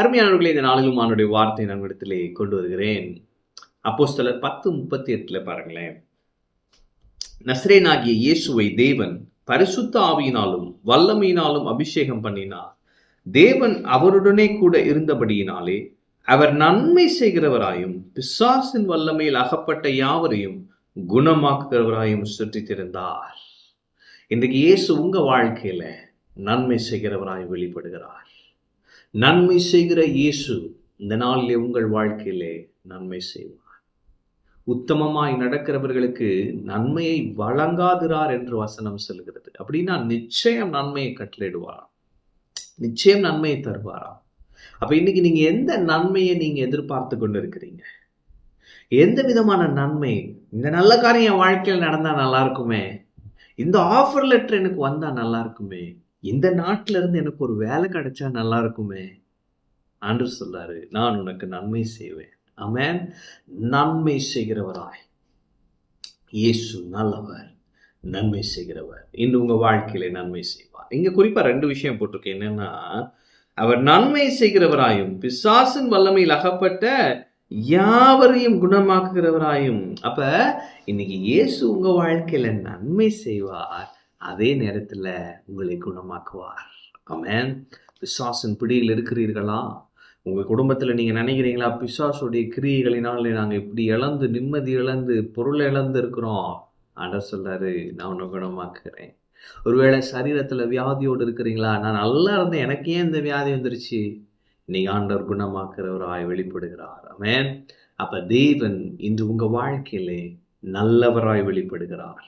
அருமையானவர்களே இந்த நாளிலும் அவனுடைய வார்த்தை நான் இடத்திலே கொண்டு வருகிறேன். அப்போஸ்தலர் பத்து முப்பத்தி எட்டுல பாருங்களேன். நஸ்ரேனாகிய இயேசுவை தேவன் பரிசுத்த ஆவியினாலும் வல்லமையினாலும் அபிஷேகம் பண்ணினார். தேவன் அவருடனே கூட இருந்தபடியினாலே அவர் நன்மை செய்கிறவராயும் பிசாசின் வல்லமையில் அகப்பட்ட யாவரையும் குணமாக்குகிறவராயும் சுற்றித்திருந்தார். இன்றைக்கு இயேசு உங்க வாழ்க்கையில நன்மை செய்கிறவராய் வெளிப்படுகிறார். நன்மை செய்கிற இயேசு இந்த நாளிலே உங்கள் வாழ்க்கையிலே நன்மை செய்வார். உத்தமமாய் நடக்கிறவர்களுக்கு நன்மையை வழங்காதிரார் என்று வசனம் சொல்கிறது. அப்படின்னா நிச்சயம் நன்மையை கட்டளையிடுவாராம். நிச்சயம் நன்மையை தருவாராம். அப்ப இன்னைக்கு நீங்க எந்த நன்மையை நீங்க எதிர்பார்த்து கொண்டு இருக்கிறீங்க எந்த விதமான நன்மை? இந்த நல்ல காரியம் என் வாழ்க்கையில் நடந்தா நல்லா இருக்குமே? இந்த ஆஃபர் லெட்டர் எனக்கு வந்தா நல்லா இருக்குமே? இந்த நாட்டில இருந்து எனக்கு ஒரு வேலை கிடைச்சா நல்லா இருக்குமே? ஆண்டு சொல்லாரு நான் உனக்கு நன்மை செய்வேன். அமேன் நன்மை செய்கிறவராய். இயேசு நல்லவர் நன்மை செய்கிறவர். இன்று உங்க வாழ்க்கையில நன்மை செய்வார். இங்க குறிப்பா ரெண்டு விஷயம் போட்டிருக்கேன் என்னன்னா அவர் நன்மை செய்கிறவராயும் பிசாசின் வல்லமையில் அகப்பட்ட யாவரையும் குணமாக்குகிறவராயும் அப்ப இன்னைக்கு இயேசு உங்க வாழ்க்கையில நன்மை செய்வார். அதே நேரத்தில் உங்களை குணமாக்குவார். ஆமென் பிசாசின் பிடியில் இருக்கிறீர்களா? உங்கள் குடும்பத்தில் நீங்கள் நினைக்கிறீங்களா பிசாசுடைய கிரியைகளினால நாங்கள் இப்படி இழந்து நிம்மதி இழந்து பொருள் இழந்து இருக்கிறோம்? ஆண்டவர் சொல்றாரு நான் உன்னை குணமாக்குறேன். ஒருவேளை சரீரத்தில் வியாதியோடு இருக்கிறீங்களா? நான் நல்லா இருந்தேன் எனக்கு ஏன் இந்த வியாதி வந்துருச்சு. நீ ஆண்டவர் குணமாக்குறவராய் வெளிப்படுகிறார். அமேன் அப்போ தேவன் இன்று உங்கள் வாழ்க்கையிலே நல்லவராய் வெளிப்படுகிறார்.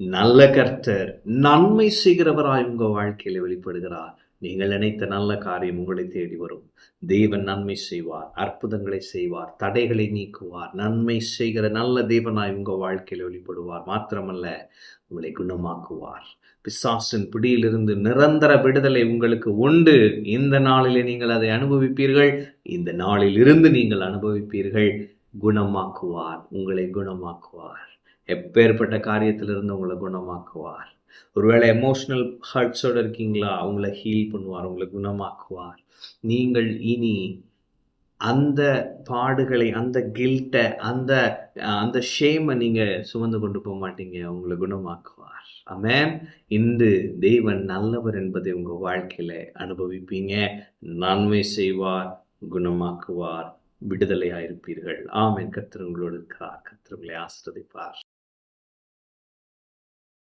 நல்ல கர்த்தர் நன்மை செய்கிறவராய் உங்க வாழ்க்கையில வெளிப்படுகிறார். நீங்கள் நினைத்த நல்ல காரியம் உங்களை தேடி வரும். தேவன் நன்மை செய்வார் அற்புதங்களை செய்வார் தடைகளை நீக்குவார். நன்மை செய்கிற நல்ல தேவனாய் உங்க வாழ்க்கையில வெளிப்படுவார். மாத்திரமல்ல உங்களை குணமாக்குவார். பிசாசின் பிடியிலிருந்து நிரந்தர விடுதலை உங்களுக்கு உண்டு. இந்த நாளிலே நீங்கள் அதை அனுபவிப்பீர்கள். இந்த நாளில் இருந்து நீங்கள் அனுபவிப்பீர்கள். குணமாக்குவார் உங்களை குணமாக்குவார். எப்பேற்பட்ட காரியத்திலிருந்து உங்களை குணமாக்குவார். ஒருவேளை எமோஷ்னல் ஹர்ட்ஸோட இருக்கீங்களா? அவங்கள ஹீல் பண்ணுவார் உங்களை குணமாக்குவார். நீங்கள் இனி அந்த பாடுகளை அந்த கில்ட்டை அந்த அந்த ஷேமை நீங்க சுமந்து கொண்டு போக மாட்டீங்க உங்களை குணமாக்குவார். ஆமென் இன்று தெய்வன் நல்லவர் என்பதை உங்கள் வாழ்க்கையில அனுபவிப்பீங்க. நன்மை செய்வார் குணமாக்குவார் விடுதலையாக இருப்பீர்கள் கர்த்தர் கத்திரங்களோடு இருக்கிறார். கத்திரங்களை உங்களை ஆசிரதிப்பார்